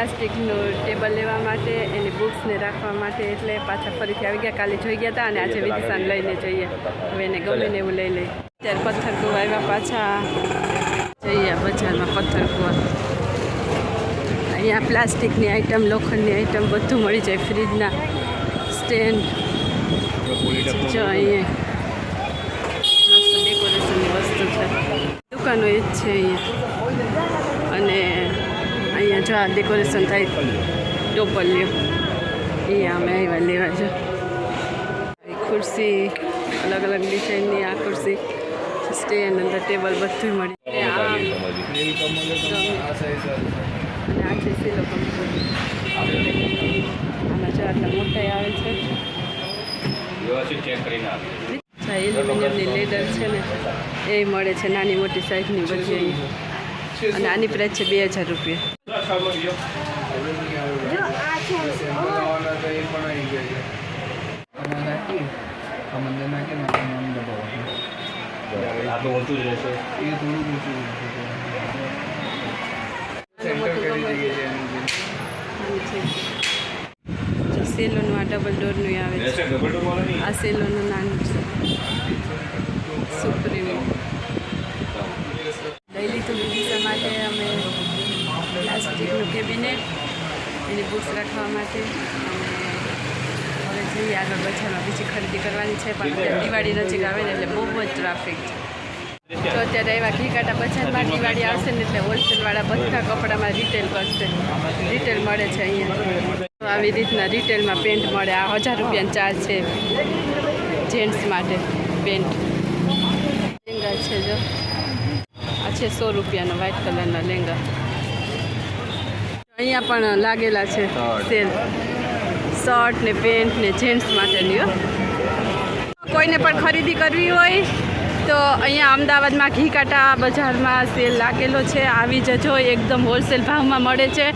પ્લાસ્ટિકનું table લેવા માટે, એની બુક્સને રાખવા માટે, એટલે પાછા ફરીથી આવી ગયા. કાલે જોઈ ગયા હતા અને આજે વિદિશાન લઈને જઈએ. હવે એને ગમે ને એવું લઈ લઈએ. ત્યારે પથ્થર કુવા આવ્યા પાછા. જઈએ બજારમાં પથ્થર કુવા અહીંયા પ્લાસ્ટિકની આઈટમ, લોખંડની આઈટમ બધું મળી જાય ફ્રીજના. સ્ટેન્ડ. જો અહીંયા. ડેકોરેશનની વસ્તુ છે. દુકાનો એ જ છે અહીંયા. જો આ ડેકોરેશન થાય ટોપલીઓ એ અમે આવ્યા લેવા છે. ખુરશી અલગ અલગ ડિઝાઇનની આ ખુરશી. સ્ટેન્ડ અંદર ટેબલ બધું મળી. આ છે સિલો કંપની આના જો આટલા મોટા આવે છે. એલ્યુમિનિયમની લેડર છે ને. એ મળે છે નાની મોટી સાઈઝની બધી અને આની પ્રાઇસ છે બે હજાર રૂપિયા. આ તો ઊંચું જ રહેશે આની છે. જો સેલોનું આ ડબલ ડોરનું આવે છે આ સેલોનું નાનું છે. સુપ્રીમ લઈ લીધું વિદિશા માટે અમે પ્લાસ્ટિકનું કેબિનેટ એની બુક્સ રાખવા માટે. હવે જઈએ આગળ બજારમાં. બીજી ખરીદી કરવાની છે, પણ દિવાળી નજીક આવે ને એટલે બહુ જ ટ્રાફિક છે. તો અત્યારે એવા ઘી કાંટા બજારમાં દિવાળી આવશે ને એટલે હોલસેલવાળા બધા કપડામાં રિટેલ કરશે. રિટેલ મળે છે અહીંયા. તો આવી રીતના રિટેલમાં પેન્ટ મળે. આ હજાર રૂપિયાનો ચાર્જ છે જેન્ટ્સ માટે પેન્ટ. લેંગા છે જો. આ છે સો રૂપિયાનો વ્હાઇટ કલરના લેંગા. અહીંયા પણ લાગેલા છે સેલ. શર્ટ ને પેન્ટ ને જેન્ટ્સ માટેની કોઈને પણ ખરીદી કરવી હોય તો અહીંયા અમદાવાદમાં ઘી કાંટા બજારમાં સેલ લાગેલો છે. આવી જજો એકદમ હોલસેલ ભાવમાં મળે છે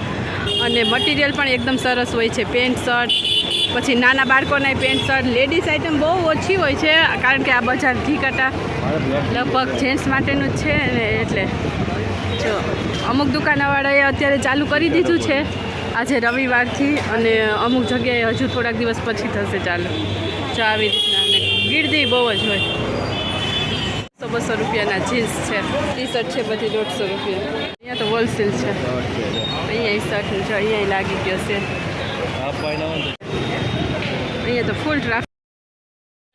અને મટીરિયલ પણ એકદમ સરસ હોય છે. પેન્ટ શર્ટ પછી નાના બાળકોના પેન્ટ શર્ટ લેડીઝ આઇટમ બહુ ઓછી હોય છે કારણ કે આ બજાર ઘી કાંટા લગભગ જેન્ટ્સ માટેનું જ છે ને એટલે જો. અમુક દુકાનવાળાએ અત્યારે ચાલુ કરી દીધું છે. આજે રવિવારથી અને અમુક જગ્યાએ હજુ થોડાક દિવસ પછી થશે ચાલુ. જો આવી રીતના અને ગીરદી બહુ જ હોય. સો બસો રૂપિયાના જીન્સ છે ટી શર્ટ છે, બધી દોઢસો રૂપિયા. અહીંયા તો હોલસેલ છે. અહીંયા શર્ટ જો અહીંયા લાગી ગયો છે. અહીંયા તો ફૂલ ટ્રાફિક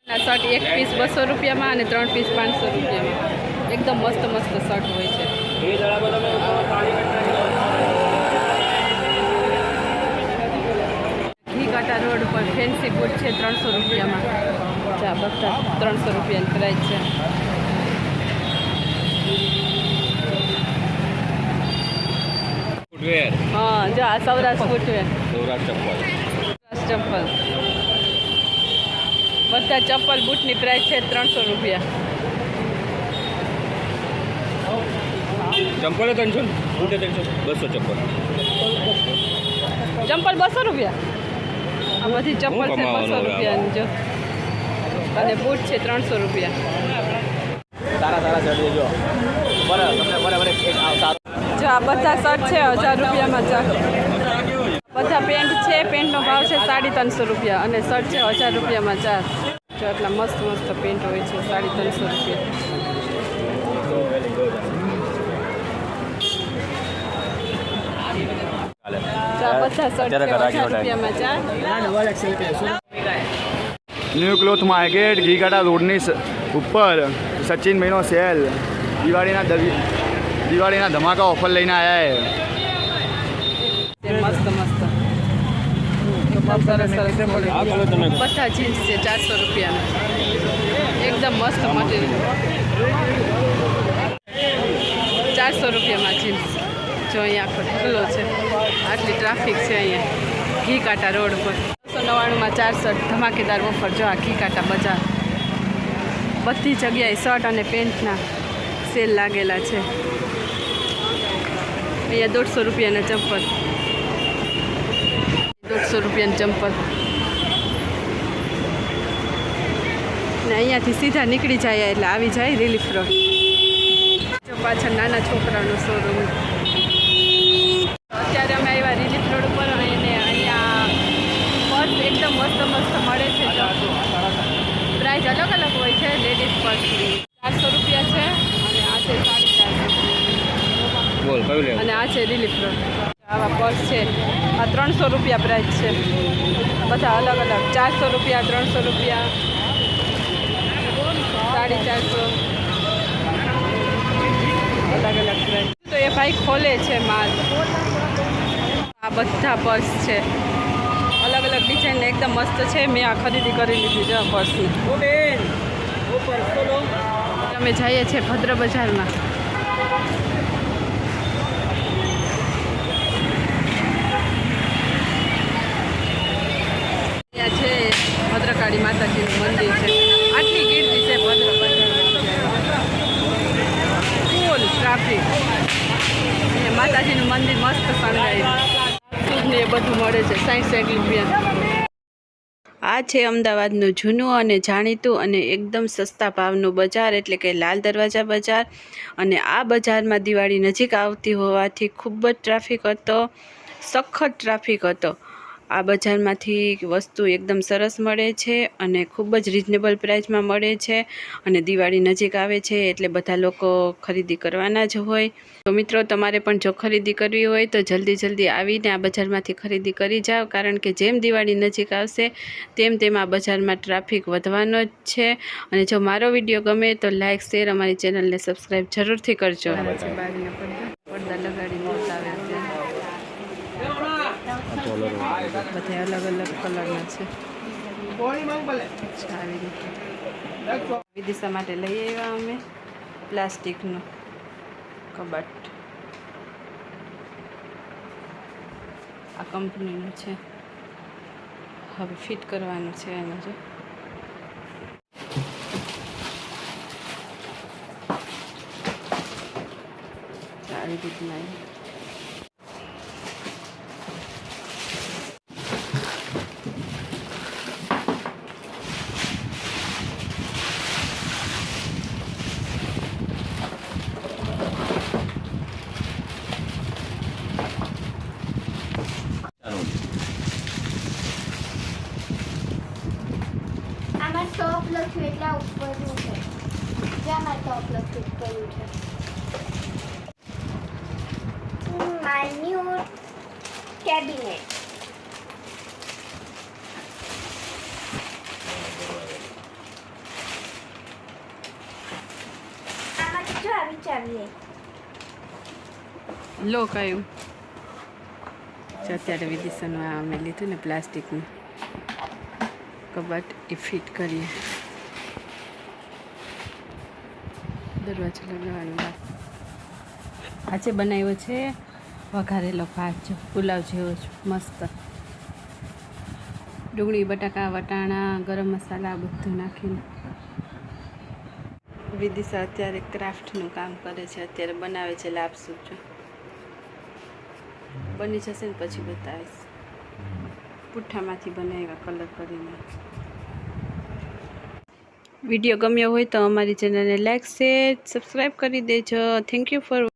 શર્ટ એક પીસ બસો રૂપિયામાં અને ત્રણ પીસ પાંચસો રૂપિયામાં. એકદમ મસ્ત મસ્ત શર્ટ હોય છે. કાંટા રોડ પર ફેન્સી બૂટ છે ત્રણસો રૂપિયામાં. ચા બધા ત્રણસો રૂપિયાની પ્રાઇસ છે. ફૂટવેર હા જો આ સૌરાષ્ટ્ર ફૂટવેર સૌરાષ્ટ્ર ચપ્પલ. ચપ્પલ. બધા ચપ્પલ બૂટની પ્રાઇસ છે ત્રણસો રૂપિયા. ચંપલ ત્રણસો ને? બુટે ત્રણસો બસો ચંપલ. ચંપલ બસો રૂપિયા? આ બધી ચપ્પલ છે બસો રૂપિયાની જો. અને બૂટ છે ત્રણસો રૂપિયા. સારા સારા ચડી જો બરાબર તમને બરાબર જો આ બધા શર્ટ છે હજાર રૂપિયામાં ચાર બધા પેન્ટ છે પેન્ટનો ભાવ છે સાડી ત્રણસો રૂપિયા અને શર્ટ છે હજાર રૂપિયામાં ચાર જો આટલા મસ્ત મસ્ત પેન્ટ હોય છે સાડી ત્રણસો રૂપિયા જો આ બધા શર્ટ છે હજાર રૂપિયામાં ચાર ન્યૂ ક્લોથ માર્કેટ ઘીઘાટા રોડની ઉપર સચિનભાઈનો સેલ દિવાળીના દિવાળીના ધમાકા ઓફર લઈને આવ્યા મસ્ત મસ્ત. બધા જીન્સ છે ચારસો રૂપિયાના. એકદમ મસ્ત મટીરિયલ ચારસો રૂપિયામાં જીન્સ જો અહીંયા આખો ખુલ્લો છે. આટલી ટ્રાફિક છે અહીંયા. ઘી કાંટા રોડ પર બસો નવ્વાણુંમાં ચારસો ધમાકેદાર ઓફર. જો આ ઘી કાંટા બજાર. બધી જગ્યાએ શર્ટ અને પેન્ટના સેલ લાગેલા છે. અહીંયા દોઢસો રૂપિયાના ચંપલ. દોઢસો રૂપિયાની ચંપલ. ને અહીંયાથી સીધા નીકળી જાય એટલે આવી જાય રિલીફ રોડ. પાછળ નાના છોકરાનો શોરૂમ અત્યારે અમે આવ્યા રિલીફ રોડ ઉપર અને અહીંયા પર્સ એકદમ મસ્ત મસ્ત મળે છે પ્રાઇસ અલગ અલગ પર્સની ચારસો રૂપિયા છે અને આ છે સાડી ચારસો બોલ કયું લેવું? અને આ છે રિલીફ આવા પર્સ છે. આ ત્રણસો રૂપિયા પ્રાઇસ છે. બધા અલગ અલગ. ચારસો રૂપિયા ત્રણસો રૂપિયા. સાડી ચારસો. અલગ અલગ પ્રાઇસ તો એ ભાઈ ખોલે છે માલ. આ બધા પર્સ છે. અલગ અલગ ડિઝાઇન એકદમ મસ્ત છે. મેં આ ખરીદી કરી લીધી છે આ પર્સની અમે જઈએ છીએ ભદ્ર બજારમાં ત્યાં છે ભદ્રકાળી માતાજીનું મંદિર છે. આટલી કીર્તિ છે ભદ્ર ફૂલ ટ્રાફિક માતાજીનું મંદિર મસ્ત શણગાયું બધું મળે છે સાઠ સાઠ રૂપિયા આ છે અમદાવાદનું જૂનું અને જાણીતું અને એકદમ સસ્તા ભાવનું બજાર, એટલે કે લાલ દરવાજા બજાર. અને આ બજારમાં દિવાળી નજીક આવતી હોવાથી ખૂબ જ ટ્રાફિક હતો, સખત ટ્રાફિક હતો. આ બજારમાંથી વસ્તુ એકદમ સરસ મળે છે અને ખૂબ જ રિઝનેબલ પ્રાઇસમાં મળે છે અને દિવાળી નજીક આવે છે એટલે બધા લોકો ખરીદી કરવાના જ હોય. તો મિત્રો, તમારે પણ જો ખરીદી કરવી હોય તો જલ્દી જલ્દી આવીને આ બજારમાંથી ખરીદી કરી જાઓ, કારણ કે જેમ દિવાળી નજીક આવશે તેમ તેમ આ બજારમાં ટ્રાફિક વધવાનો જ છે. અને જો મારો વીડિયો ગમે તો લાઇક શેર અમારી ચેનલને સબસ્ક્રાઈબ જરૂરથી કરજો. બધા અલગ અલગ કલરના છે. આવી રીતે. વિદિશા માટે લઈ આવ્યા અમે પ્લાસ્ટિકનું કબાટ. આ કંપનીનું છે. હવે ફિટ કરવાનું છે એનું જો. આવી રીતના ટોપ લખ્યું એટલે ઉપરનું છે. જ્યાં ટોપ લખ્યું કર્યું છે? માન્યુ કેબિનેટ જો આવી ચાવીએ લો કયું? અત્યારે વિદિશાનું આ અમે લીધું ને પ્લાસ્ટિકનું. કબાટ એ ફિટ કરીએ. દરવાજો લગાવવાનો. આજે બનાવ્યો છે, વઘારેલો ભાત પુલાવ જેવો જ, મસ્ત. ડુંગળી, બટાકા, વટાણા, ગરમ મસાલા બધું નાખીને. વિદિશા અત્યારે ક્રાફ્ટનું કામ કરે છે, અત્યારે બનાવે છે લાભ સૂચો બની જશે ને પછી બતાવીશ. પુઠ્ઠામાંથી બનાવ્યા કલર કરીને. વીડિયો ગમ્યો હોય તો અમારી ચેનલને લાઈક શેર સબસ્ક્રાઈબ કરી દેજો. Thank you for